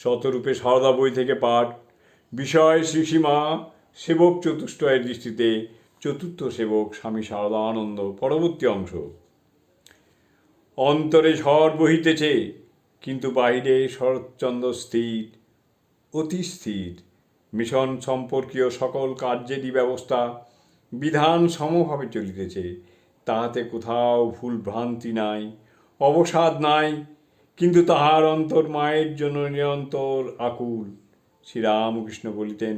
শতরূপে সারদা বই থেকে পাঠ। বিষয় শ্রীসীমা, সেবক চতুষ্টয়ের দৃষ্টিতে চতুর্থ সেবক স্বামী সারদা আনন্দ পরবর্তী অংশ। অন্তরে ঝড় বহিতেছে, কিন্তু বাহিরে শরৎচন্দ্র স্থির, অতি স্থির। মিশন সম্পর্কীয় সকল কার্যেরই ব্যবস্থা বিধান সমভাবে চলিতেছে, তাহাতে কোথাও ভুল ভ্রান্তি নাই, অবসাদ নাই কিন্তু তাহার অন্তর মায়ের জন্য নিরন্তর আকুল। শ্রীরামকৃষ্ণ বলিতেন,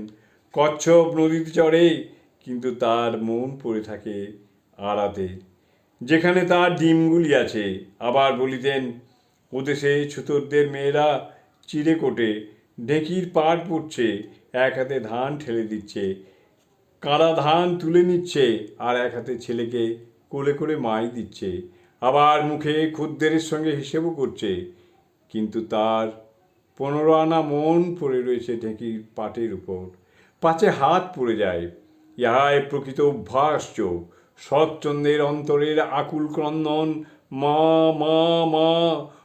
কচ্ছপ নদীতে চড়ে, কিন্তু তার মন পড়ে থাকে আড়াতে যেখানে তার ডিমগুলি আছে। আবার বলিতেন ওদেশে ছুতরদের মেয়েরা চিড়ে কোটে, ঢেঁকির পাড় পড়ছে, এক হাতে ধান ঠেলে দিচ্ছে কাঁড়া ধান তুলে নিচ্ছে, আর এক হাতে ছেলেকে কোলে করে মাই দিচ্ছে, আবার মুখে ক্ষুদ্রের সঙ্গে হিসেবও করছে। কিন্তু তার পনেরো আনা মন পড়ে রয়েছে ঢেঁকির পাটের উপর। পাছে হাত পড়ে যায়। ইহায় প্রকৃত অভ্যাস্য। শরৎচন্দ্রের অন্তরের আকুল ক্রন্দন, মা মা মা,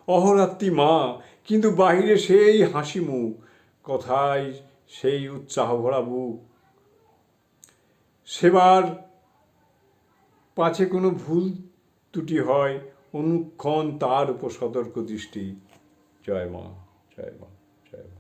অহরাত্রি মা, কিন্তু বাহিরে সেই হাসি মুখ কথায় সেই উৎসাহ ভরা বুক। সেবার পাছে কোনো ভুল ত্রুটি হয়, অনুক্ষণ তার উপর সতর্ক দৃষ্টি। জয় মা জয় মা জয় মা